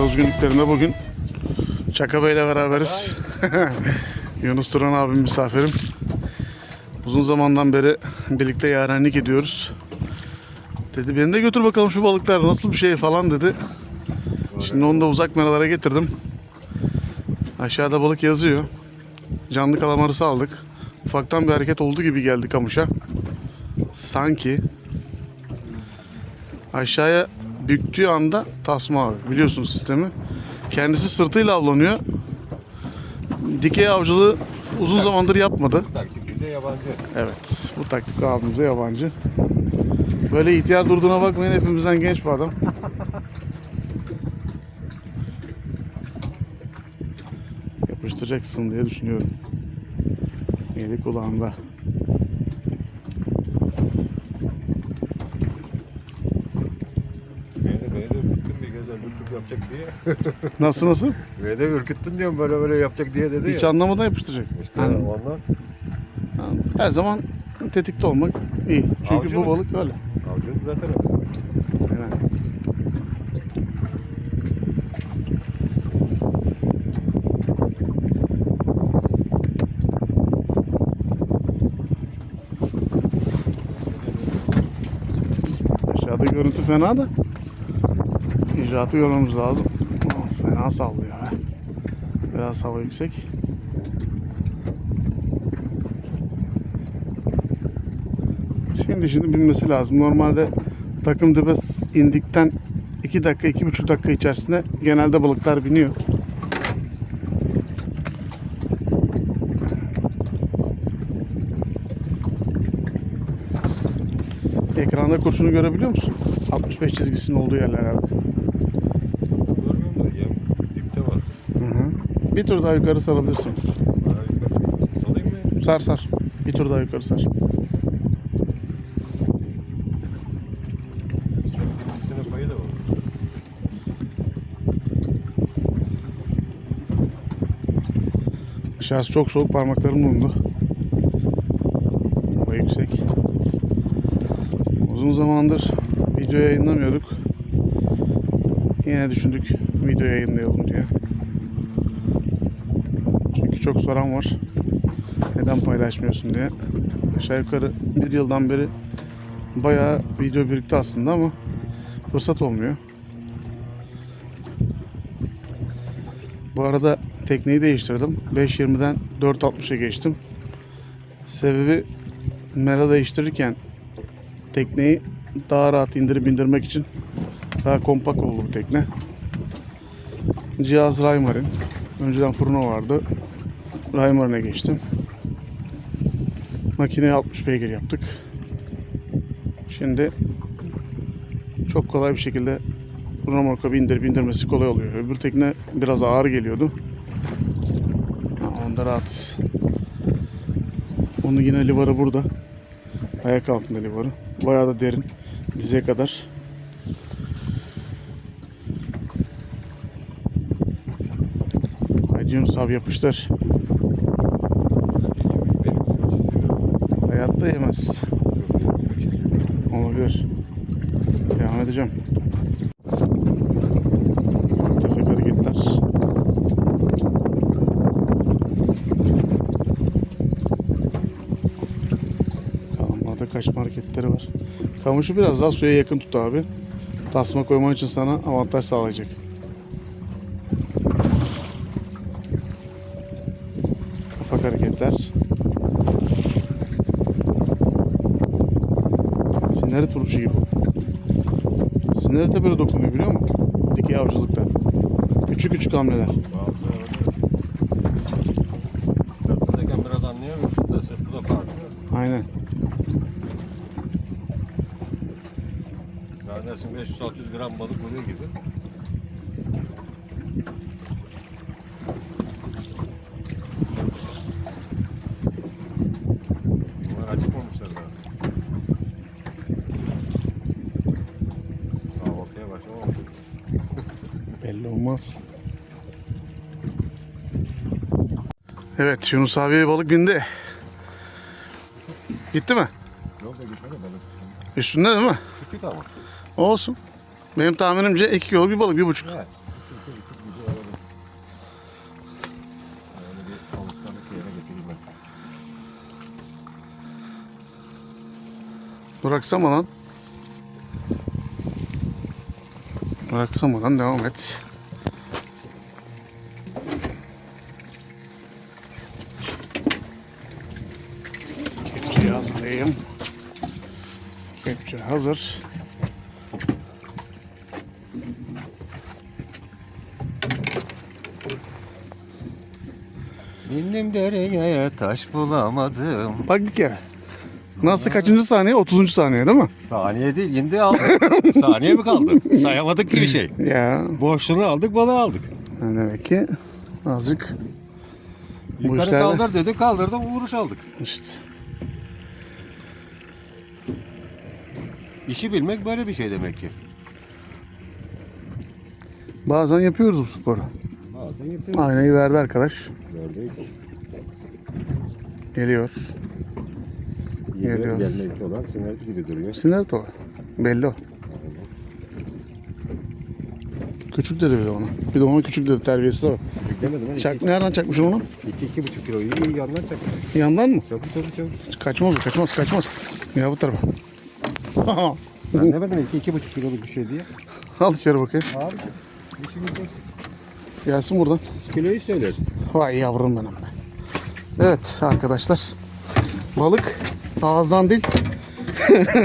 Saroz günlüklerinde bugün Çaka Bey'le beraberiz. Yunus Turan abim misafirim. Uzun zamandan beri birlikte yarenlik ediyoruz. Dedi beni de götür bakalım şu balıklar nasıl bir şey falan dedi. Şimdi onu da uzak meralara getirdim. Aşağıda balık yazıyor. Canlı kalamarısı aldık. Ufaktan bir hareket oldu gibi geldi kamışa. Sanki aşağıya büktüğü anda tasma abi. Biliyorsunuz sistemi. Kendisi sırtıyla avlanıyor. Dikey avcılığı uzun zamandır yapmadı. Taktik bize yabancı. Evet. Bu taktik abimize yabancı. Böyle ihtiyar durduğuna bakmayın. Hepimizden genç bir adam. Yapıştıracaksın diye düşünüyorum. Yedi kulağında. Beni de, beni de ürküttün bir kez ürkütüp yapacak diye. Nasıl nasıl? Beni de ürküttün diyorum böyle böyle yapacak diye dedi Hiç ya. anlamadan yapıştıracak. İşte Yani ondan her zaman tetikte olmak iyi. Çünkü bu Avcılık. balık öyle. avcılık zaten öyle. Aynen. Aşağıda görüntü fena da icraatı görmemiz lazım. Oh, fena sallıyor ha. Biraz hava yüksek. Şimdi şimdi bilmesi lazım. Normalde takım dibe indikten 2 dakika, 2,5 dakika içerisinde genelde balıklar biniyor. Ekranda kurşunu görebiliyor musun? 65 çizgisinin olduğu yerler abi. Görmüyorum da yem dipte var. Hı hı. Bir tur daha yukarı salayım mı? Sar sar. Bir tur daha yukarı sar. Aşağısı çok soğuk parmaklarım bulundu. Hava yüksek. Uzun zamandır video yayınlamıyorduk. Yine düşündük video yayınlayalım diye. Çok soran var. Neden paylaşmıyorsun diye. Aşağı yukarı bir yıldan beri bayağı video birikti aslında ama fırsat olmuyor. Bu arada tekneyi değiştirdim. 5.20'den 4.60'a geçtim. Sebebi mera değiştirirken tekneyi daha rahat indirip indirmek için daha kompakt oldu bu tekne. Cihaz Raymar'in. Önceden Furno vardı. Raymar'ine geçtim. Makineye 60 beygir yaptık. Şimdi çok kolay bir şekilde bu remorka bindirip indirmesi kolay oluyor. Öbür tekne biraz ağır geliyordu. Ha, onda rahatız. Onun yine livarı burada. Ayak altında livarı. Bayağı da derin. Dize kadar. Haydi Yunus abi yapıştır. Benim gibi Hayatta yemez. Olabilir. Devam edeceğim. Tefek hareketler. Kalanlarda kaçma hareketleri var. Kamışı biraz daha suya yakın tut abi. Tasma koyman için sana avantaj sağlayacak. Kapak hareketler. Sineri turşu gibi. Sineri de böyle dokunuyor biliyor musun? Dikey avcılıkta. Küçük hamleler. Sırtındayken biraz anlıyor Üstünde sırtı da farklı. Aynen. Neredeyse 500-600 gram balık vuruyor gibi. Bunlar acıkmamışlar daha. Kahvaltıya başlamamış. Belli olmaz. Evet Yunus abi balık bindi. Gitti mi? Yok da gitmedi balık. Üstünde değil mi? Küçük ama. Olsun. Benim tahminimce 2 kilo bir balık, bir buçuk. Evet. İki. Bıraksama lan. Bıraksama lan devam et. Kepçeyi hazırlayayım. Kepçe hazır. İndim dereye taş bulamadım. Bak bir kere. Nasıl kaçıncı saniye? 30. saniye değil mi? Saniye değil indi aldık. Saniye mi kaldı? Sayamadık gibi şey. Ya. Boşluğunu aldık balığı aldık. Demek ki azıcık Yukarı işlerde- kaldır dedi kaldırdım vuruş aldık. işte. İşi bilmek böyle bir şey demek ki. Bazen yapıyoruz bu sporu. Bazen yapıyoruz. Aynayı verdi arkadaş. Gördük. Geliyor. Geliyor. Gelmekte olan sinerji gibi duruyor. Sinert o. Belli o. Küçük dedi bir de ona. Bir de ona küçük dedi terbiyesiz o. Demedim ha. Çak, nereden çakmışsın onu? 2-2,5 kiloyu yandan çak. Yandan mı? Çabuk çabuk çabuk. Kaçmaz kaçmaz, kaçmaz. Ya bu tarafa. Ben demedim 2-2,5 kiloluk bir şey diye. Al içeri bakayım. Abi işimiz yok. Gelsin buradan. Kiloyu söyleriz. Vay yavrum benim be. Evet arkadaşlar. Balık ağızdan değil.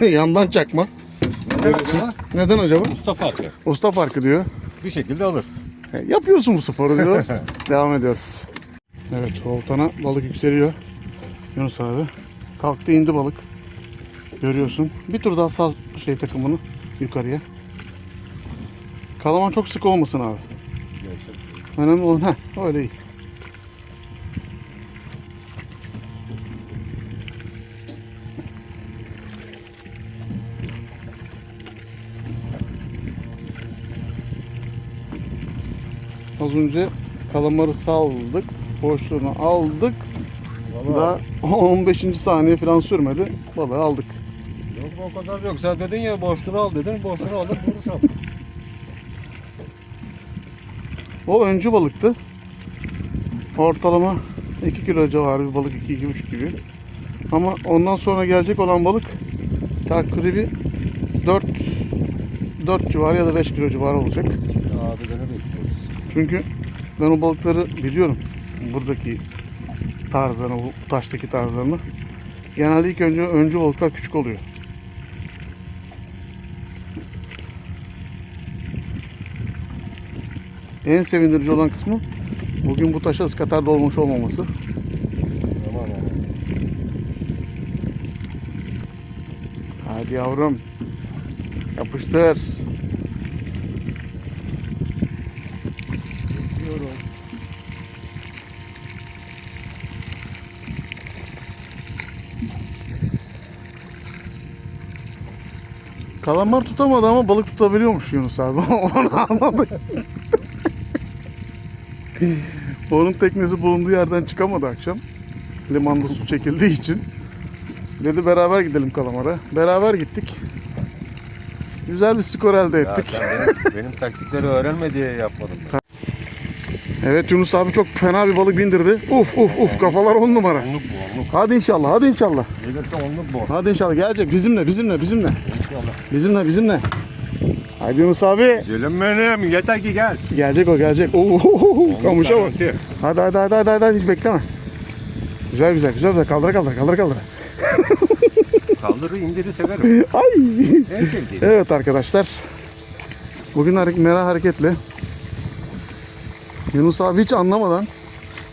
Yandan çakma. Evet. Neden acaba? Usta farkı. Usta farkı diyor. Bir şekilde alır. E, Yapıyorsun bu sporu diyoruz. Devam ediyoruz. Evet oltana balık yükseliyor. Yunus abi. Kalktı indi balık. Görüyorsun. Bir tur daha sal şey takımını yukarıya. Kalaman çok sık olmasın abi. Önemli olan heh, öyle iyi. Az önce kalamarı saldık. Boşluğunu aldık. Valla Da 15. saniye falan sürmedi. Balığı aldık. O kadar yok. Sen dedin ya boşluğunu al dedin. Boşluğunu alır vuruş al. O öncü balıktı. Ortalama 2 kilo civarı bir balık 2-2,5 gibi. Ama ondan sonra gelecek olan balık takribi 4 4 civarı ya da 5 kilo civarı olacak. Abi bekliyoruz. Çünkü ben o balıkları biliyorum. Buradaki tarzlarını, bu taştaki tarzlarını. Genelde ilk önce öncü balıklar küçük oluyor. En sevindirici olan kısmı bugün bu taşa ıskatar dolmuş olmaması. Aman. Hadi yavrum. Yapıştır. Bekliyorum. Kalamar tutamadı ama balık tutabiliyormuş Yunus abi. Onu anladık. Onun teknesi bulunduğu yerden çıkamadı akşam. Limanda su çekildiği için. Dedi beraber gidelim Kalamar'a. Beraber gittik. Güzel bir skor elde Ya ettik. sen benim, benim taktikleri öğrenme diye yapmadım. Evet Yunus abi çok fena bir balık bindirdi. Uf uf uf kafalar on numara. Onluk bu onluk. Hadi inşallah hadi inşallah. Gelirse onluk bu. Hadi inşallah gelecek bizimle bizimle bizimle. İnşallah. Bizimle bizimle. Hadi Yunus abi. Canım benim yeter ki gel. Gelecek o gelecek. Oo, kamışa bak. Hadi hadi hadi hadi, hadi. hiç bekleme. Güzel güzel güzel güzel kaldıra kaldıra kaldıra kaldıra. Kaldırı indiri severim. Ay. En sevdiğim. Evet arkadaşlar. Bugün hare- mera hareketli. Yunus abi hiç anlamadan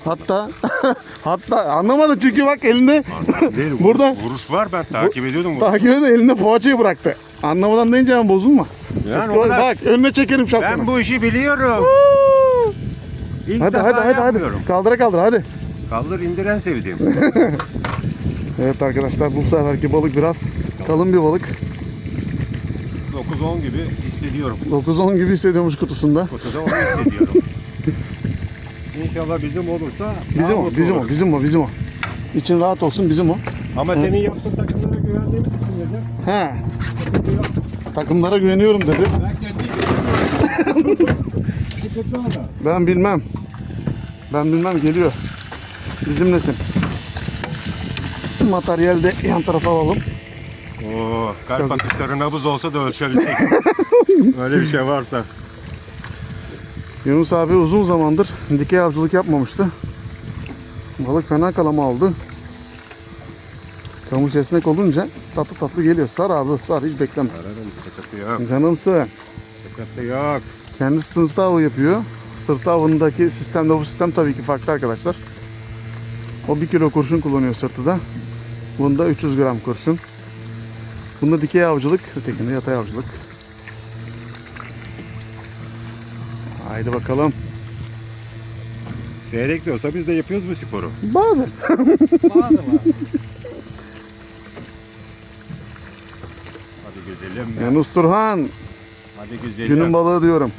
hatta hatta anlamadı çünkü bak elinde Değil, Burada- vuruş, var ben takip ediyordum. takip edin elinde poğaçayı bıraktı. Anlamadan deyince hemen bozulma. Yani Eski o var- kadar- bak önüne çekerim şapkanı. Ben bu işi biliyorum. İlk hadi defa hadi hadi hadi. Kaldıra kaldıra hadi. Kaldır indiren sevdiğim. Evet arkadaşlar bu seferki balık biraz kalın bir balık. 9-10 gibi hissediyorum. 9-10 gibi hissediyormuş kutusunda. Kutuda onu hissediyorum. İnşallah bizim olursa Bizim o, mutlu bizim o, oluruz. bizim o, bizim o. İçin rahat olsun bizim o. Ama senin yaptığın takımlara güvendiğim için dedim. He. Takımlara güveniyorum dedi. Ben bilmem. Ben bilmem geliyor. Bizimlesin. Materyal de yan tarafa alalım. Oo, kalp atışları nabız olsa da ölçebilsek. Öyle bir şey varsa. Yunus abi uzun zamandır dikey avcılık yapmamıştı. Balık fena kalama aldı. Kamış esnek olunca tatlı tatlı geliyor. Sar abi sar hiç bekleme. Ararım sıkıntı yok. Canımsın. Sıkıntı yok. Kendisi sırtı avı yapıyor. Sırtı avındaki sistemde bu sistem tabii ki farklı arkadaşlar. O 1 kilo kurşun kullanıyor sırtıda. Bunda 300 gram kurşun. Bunda dikey avcılık, ötekinde yatay avcılık. Haydi bakalım. Seyrek de olsa biz de yapıyoruz bu sporu. Bazen. Hadi güzelim. Yunus Turhan, Hadi güzelim. günün balığı diyorum.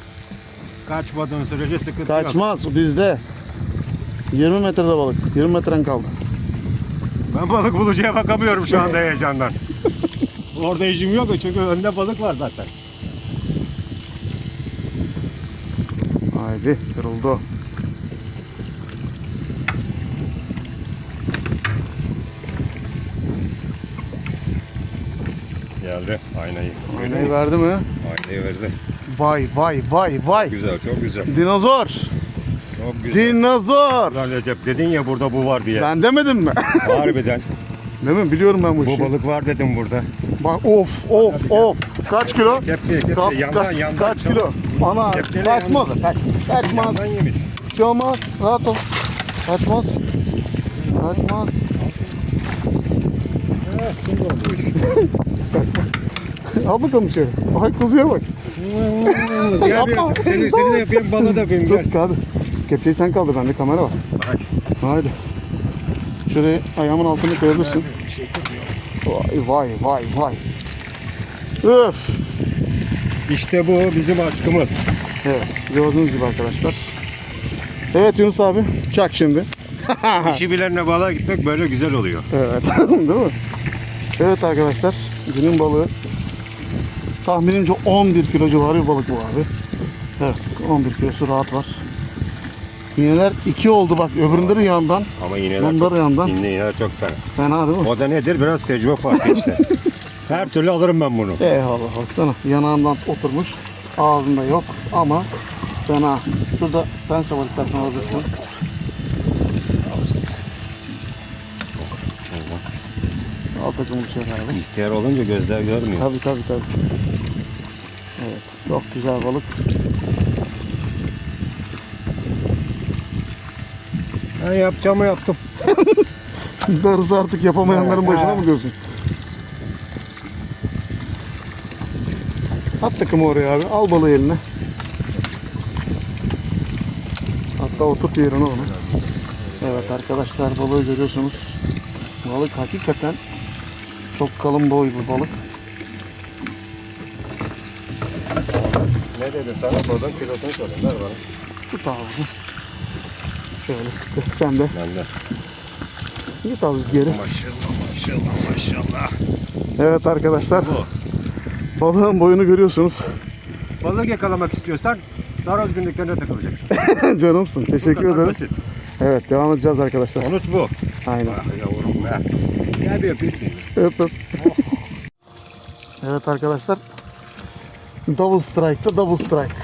Kaçmadığın sürece sıkıntı yok. Kaçmaz bizde. 20 metrede balık. 20 metren kaldı. Ben balık bulucuya bakamıyorum şu anda heyecandan. Orada işim yok çünkü önde balık var zaten. Haydi kırıldı. Geldi aynayı. Aynayı verdi mi? Aynayı verdi. Vay vay vay vay. Güzel çok güzel. Dinozor. Çok güzel. Dinozor. Lan Recep dedin ya burada bu var diye. Ben demedim mi? Harbiden. Değil mi? Biliyorum ben bu bu işi. balık var dedim burada. Bak of of of. Kaç kilo? Kepçe kepçe Ka- yandan ka- yandan. kaç kilo? Ana Kepçeyle kaçmaz. Kaçmaz. Kaçmaz. Yandan yemiş. Bir şey olmaz. Rahat ol. Kaçmaz. Kaçmaz. Şimdi oldu. Al bakalım içeri. Ay kuzuya bak. Gel bir seni, seni de yapayım balığı da yapayım gel. Dur hadi. Kepçeyi sen kaldır bende kamera var. Bak. Haydi. Şuraya ayağımın altına koyabilirsin. Vay vay vay vay. Öf. İşte bu bizim aşkımız. Evet gördüğünüz gibi arkadaşlar. Evet Yunus abi çak şimdi. İşi bilenle balığa gitmek böyle güzel oluyor. Evet değil mi? Evet arkadaşlar günün balığı tahminimce 11 kilo civarı bir balık bu abi. Evet 11 kilosu rahat var. İğneler 2 oldu bak öbüründe de yandan. Ama iğneler çok, yandan. iğne, iğneler çok fena. Fena değil mi? O da nedir? Biraz tecrübe farkı işte. Her türlü alırım ben bunu. Eyvallah baksana yanağından oturmuş. Ağzında yok ama fena. Şurada pense var istersen alabilirsin. Takımı içeri abi. İhtiyar olunca gözler görmüyor. Tabii tabii tabii. Evet çok güzel balık. Ben yapacağımı yaptım. Darısı artık yapamayanların başına mı diyorsun? At takımı oraya abi. Al balığı eline. Hatta oturt yerine onu. Evet arkadaşlar balığı görüyorsunuz. Balık hakikaten çok kalın boy bir balık. Ne dedim sana? Buradan kilosunu söyle. Ver bana. Tut ağzını. Şöyle sıkı. Sen de Ben de. git az geri. Maşallah maşallah maşallah. Evet arkadaşlar. Bu. Balığın boyunu görüyorsunuz. Balık yakalamak istiyorsan Saroz günlüklerine takılacaksın. Canımsın. Teşekkür ederim. basit. Evet devam edeceğiz arkadaşlar. Sonuç bu. Aynen. Ah yavrum be. Gel bir öpeyim. Öp öp. Evet arkadaşlar. Double strike'ta double strike.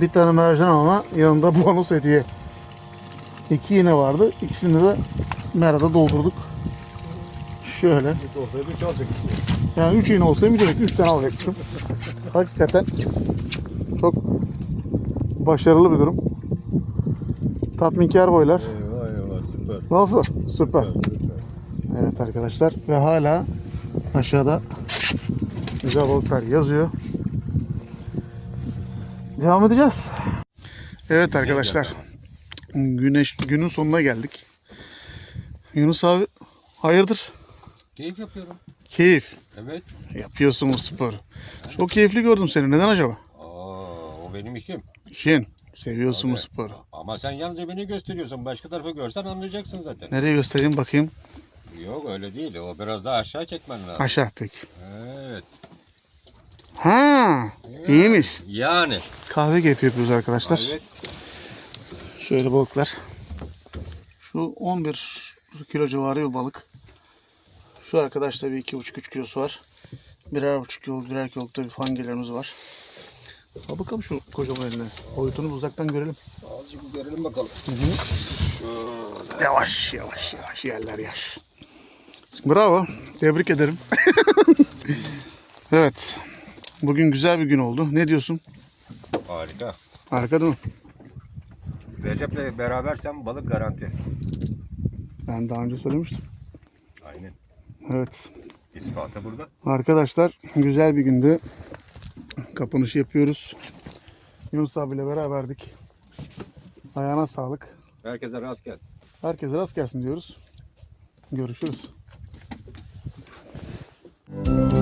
Bir tane mercan ama yanında bonus hediye. İki iğne vardı. İkisini de merada doldurduk. Şöyle. Yani üç iğne olsaydı direkt üç tane alacaktım. Hakikaten çok başarılı bir durum. Tatminkar boylar. Eyvah eyvah süper. Nasıl? Süper. süper. Evet arkadaşlar ve hala aşağıda güzel balıklar yazıyor. Devam edeceğiz. Evet arkadaşlar. Güneş günün sonuna geldik. Yunus abi hayırdır? Keyif yapıyorum. Keyif. Evet. Yapıyorsun bu sporu. Çok keyifli gördüm seni. Neden acaba? Aa, o benim işim. Şin. Seviyorsun bu sporu. Ama sen yalnızca beni gösteriyorsun. Başka tarafı görsen anlayacaksın zaten. Nereye göstereyim bakayım. Yok öyle değil. O biraz daha aşağı çekmen lazım. Aşağı peki. Evet. Ha. İyiymiş. Yani. Kahve yapıyoruz arkadaşlar. Evet. Şöyle balıklar. Şu 11 kilo civarı bir balık. Şu arkadaşta bir 2,5-3 kilosu var. Birer buçuk kilo, birer kiloluk da bir fangelerimiz var. Al bakalım şu kocaman eline. Boyutunu uzaktan görelim. Azıcık görelim bakalım. Yavaş yavaş yavaş yerler yaş. Bravo. Tebrik ederim. evet. Bugün güzel bir gün oldu. Ne diyorsun? Harika. Harika değil mi? Recep'le berabersen balık garanti. Ben daha önce söylemiştim. Aynen. Evet. İspatı burada. Arkadaşlar güzel bir günde kapanışı yapıyoruz. Yunus abiyle beraberdik. Ayağına sağlık. Herkese rast gelsin. Herkese rast gelsin diyoruz. Görüşürüz. thank you